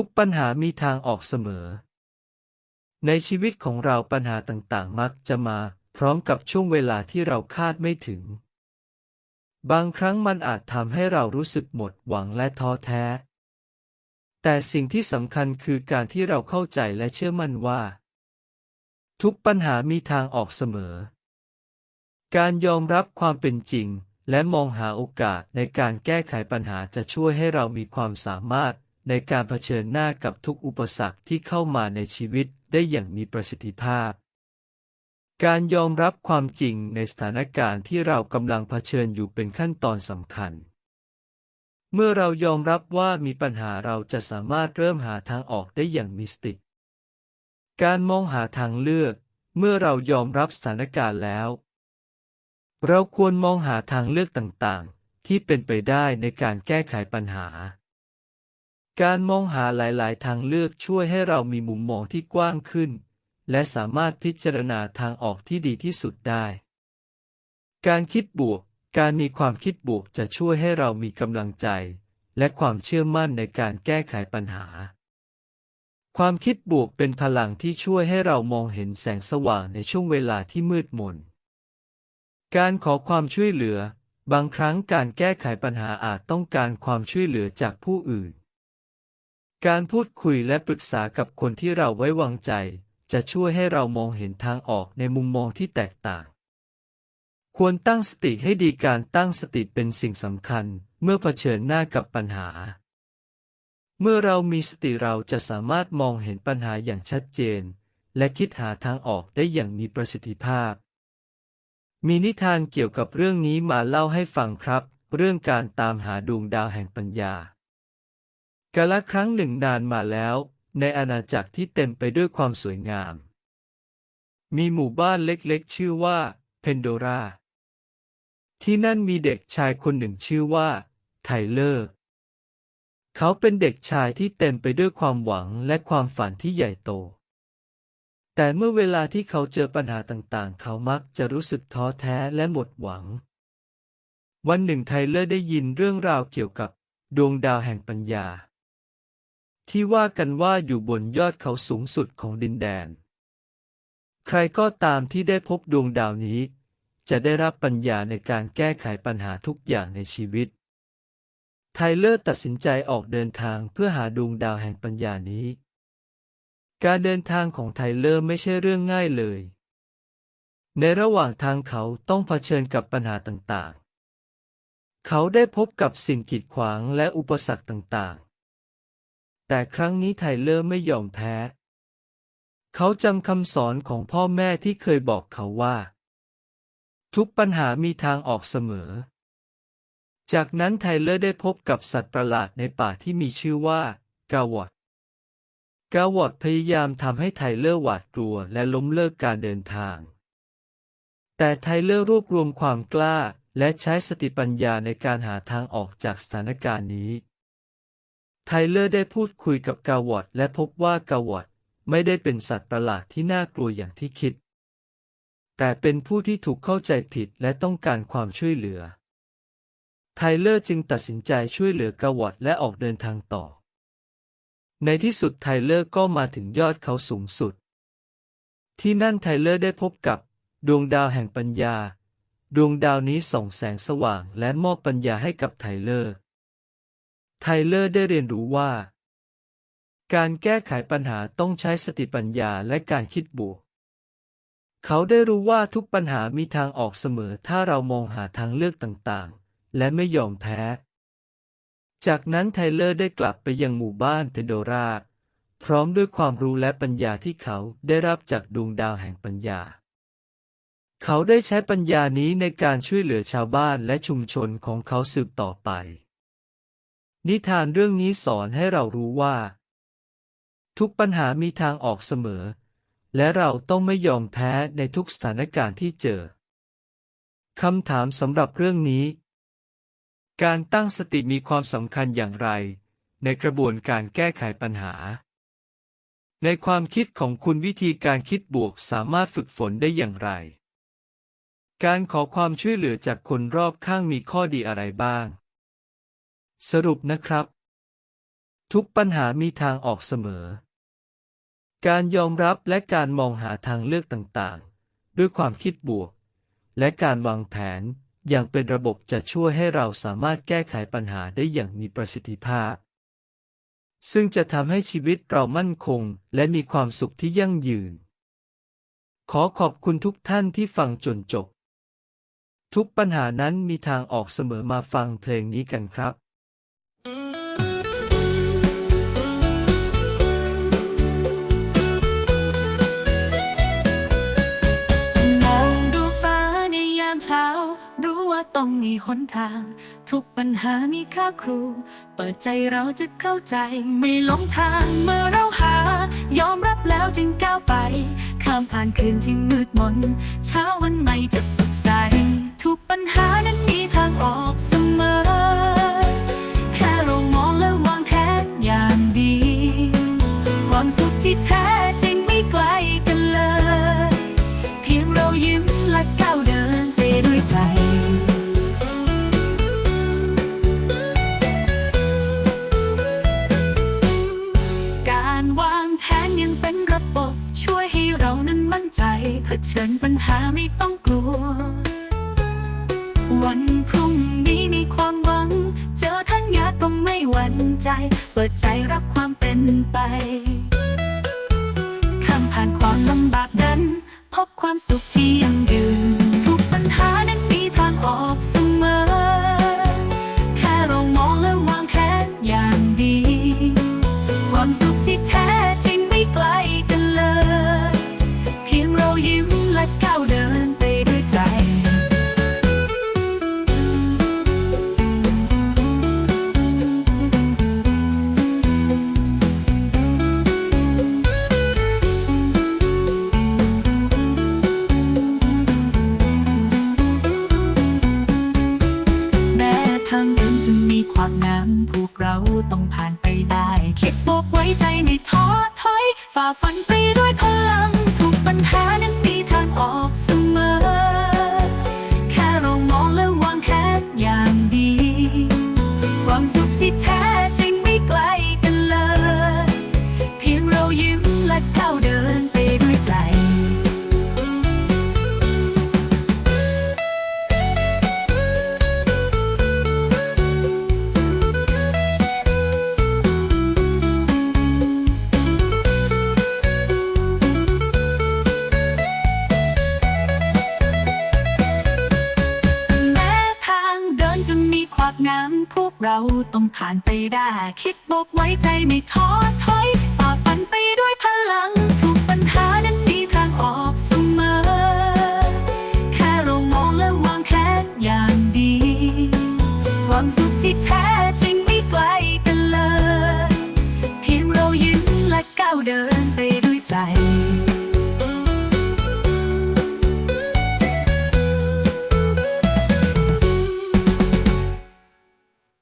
ทุกปัญหามีทางออกเสมอ ในชีวิตของเราปัญหาต่างๆ มักจะมา พร้อมกับช่วงเวลาที่เราคาดไม่ถึง บางครั้งมันอาจทำให้เรารู้สึกหมดหวังและท้อแท้ แต่สิ่งที่สำคัญคือการที่เราเข้าใจและเชื่อมั่นว่า ทุกปัญหามีทางออกเสมอ การยอมรับความเป็นจริงและมองหาโอกาสในการแก้ไขปัญหาจะช่วยให้เรามีความสามารถ ในการเผชิญหน้ากับทุกอุปสรรคที่เข้ามาในชีวิตได้อย่างมีประสิทธิภาพ การยอมรับความจริงในสถานการณ์ที่เรากำลังเผชิญอยู่เป็นขั้นตอนสำคัญ เมื่อเรายอมรับว่ามีปัญหาเราจะสามารถเริ่มหาทางออกได้อย่างมีสติ การมองหาทางเลือก เมื่อเรายอมรับสถานการณ์แล้ว เราควรมองหาทางเลือกต่างๆ ที่เป็นไปได้ในการแก้ไขปัญหา การมองหาหลาย ๆ ทางเลือกช่วยให้เรามีมุมมองที่กว้างขึ้น และสามารถพิจารณาทางออกที่ดีที่สุดได้ การคิดบวก การมีความคิดบวกจะช่วยให้เรามีกำลังใจ และความเชื่อมั่นในการแก้ไขปัญหา ความคิดบวกเป็นพลังที่ช่วยให้เรามองเห็นแสงสว่างในช่วงเวลาที่มืดมน การขอความช่วยเหลือ บางครั้งการแก้ไขปัญหาอาจต้องการความช่วยเหลือจากผู้อื่น การพูดคุยและปรึกษากับคนที่เราไว้วางใจ จะช่วยให้เรามองเห็นทางออกในมุมมองที่แตกต่าง ควรตั้งสติให้ดีการตั้งสติเป็นสิ่งสำคัญเมื่อเผชิญหน้ากับปัญหา เมื่อเรามีสติเราจะสามารถมองเห็นปัญหาอย่างชัดเจน และคิดหาทางออกได้อย่างมีประสิทธิภาพ มีนิทานเกี่ยวกับเรื่องนี้มาเล่าให้ฟังครับ เรื่องการตามหาดวงดาวแห่งปัญญา กาละครั้งหนึ่งนานมาแล้ว ในอาณาจักรที่เต็มไปด้วยความสวยงาม มีหมู่บ้านเล็กๆ ชื่อว่า เพนโดราที่นั่นมีเด็กชายคนหนึ่งชื่อว่าไทเลอร์ เขาเป็นเด็กชายที่เต็มไปด้วยความหวังและความฝันที่ใหญ่โต แต่เมื่อเวลาที่เขาเจอปัญหาต่างๆ เขามักจะรู้สึกท้อแท้และหมดหวัง วันหนึ่งไทเลอร์ได้ยินเรื่องราวเกี่ยวกับดวงดาวแห่งปัญญา ที่ว่ากันว่าอยู่บนยอดเขาสูงสุดของดินแดน ใครก็ตามที่ได้พบดวงดาวนี้ จะได้รับปัญญาในการแก้ไขปัญหาทุกอย่างในชีวิต ไทเลอร์ตัดสินใจออกเดินทางเพื่อหาดวงดาวแห่งปัญญานี้ การเดินทางของไทเลอร์ไม่ใช่เรื่องง่ายเลย ในระหว่างทางเขาต้องเผชิญกับปัญหาต่างๆ เขาได้พบกับสิ่งกีดขวางและอุปสรรคต่างๆ แต่ครั้งนี้ไทเลอร์ไม่ยอมแพ้ เขาจำคำสอนของพ่อแม่ที่เคยบอกเขาว่า ทุกปัญหามีทางออกเสมอ จากนั้นไทเลอร์ได้พบกับสัตว์ประหลาดในป่าที่มีชื่อว่ากาวอดกาวอดพยายามทำให้ไทเลอร์หวาดกลัวและล้มเลิกการเดินทาง แต่ไทเลอร์รวบรวมความกล้าและใช้สติปัญญาในการหาทางออกจากสถานการณ์นี้ ไทเลอร์ได้พูดคุยกับกาวอดและพบว่ากาวอดไม่ได้เป็นสัตว์ประหลาดที่น่ากลัวอย่างที่คิด แต่เป็นผู้ที่ถูกเข้าใจผิดและต้องการความช่วยเหลือ ไทเลอร์จึงตัดสินใจช่วยเหลือกาวอดและออกเดินทางต่อ ในที่สุดไทเลอร์ก็มาถึงยอดเขาสูงสุด ที่นั่นไทเลอร์ได้พบกับดวงดาวแห่งปัญญา ดวงดาวนี้ส่องแสงสว่างและมอบปัญญาให้กับไทเลอร์ ทเลอร์ได้เรียนรู้ว่า การแก้ไขปัญหาต้องใช้สติปัญญาและการคิดบวก เขาได้รู้ว่าทุกปัญหามีทางออกเสมอถ้าเรามองหาทางเลือกต่างๆ และไม่ยอมแพ้ จากนั้นไทเลอร์ได้กลับไปยังหมู่บ้านเพโดราพร้อมด้วยความรู้และปัญญาที่เขาได้รับจากดวงดาวแห่งปัญญา เขาได้ใช้ปัญญานี้ในการช่วยเหลือชาวบ้านและชุมชนของเขาสืบต่อไป นิทานเรื่องนี้สอนให้เรารู้ว่า ทุกปัญหามีทางออกเสมอ และเราต้องไม่ยอมแพ้ในทุกสถานการณ์ที่เจอคำถามสำหรับเรื่องนี้ การตั้งสติมีความสำคัญอย่างไร ในกระบวนการแก้ไขปัญหา ในความคิดของคุณวิธีการคิดบวกสามารถฝึกฝนได้อย่างไร การขอความช่วยเหลือจากคนรอบข้างมีข้อดีอะไรบ้าง สรุปนะครับ ทุกปัญหามีทางออกเสมอ การยอมรับและการมองหาทางเลือกต่างๆ ด้วยความคิดบวก และการวางแผนอย่างเป็นระบบจะช่วยให้เราสามารถแก้ไขปัญหาได้อย่างมีประสิทธิภาพ ซึ่งจะทำให้ชีวิตเรามั่นคงและมีความสุขที่ยั่งยืน ขอขอบคุณทุกท่านที่ฟังจนจบ ทุกปัญหานั้นมีทางออกเสมอมาฟังเพลงนี้กันครับ ต้องมีหนทาง ทุกปัญหามีค่าครู เปิดใจเราจะเข้าใจ ไม่หลงทางเมื่อเราหา ยอมรับแล้วจึงก้าวไป ข้ามผ่านคืนที่มืดมน เช้าวันใหม่จะสดใส ญปัญหาไม่ต้องกลัว วันพรุ่งนี้มีความหวัง เจอทั้งยาต้องไม่หวั่นใจ เปิดใจรับความเป็นไปข้ามผ่านความลำบากนั้น พบความสุขที่ยังยืน ฝ่าฟันไปด้ ขวากน้ำพวกเราต้องผ่านไปได้ คิดบอกไว้ใจไม่ท้อถอยฝ่าฟันไปด้วยพลัง ทุกปัญหานั้นมีทางออกเสมอ แค่เรามองและวางแผนอย่างดี ความสุขที่แท้จริง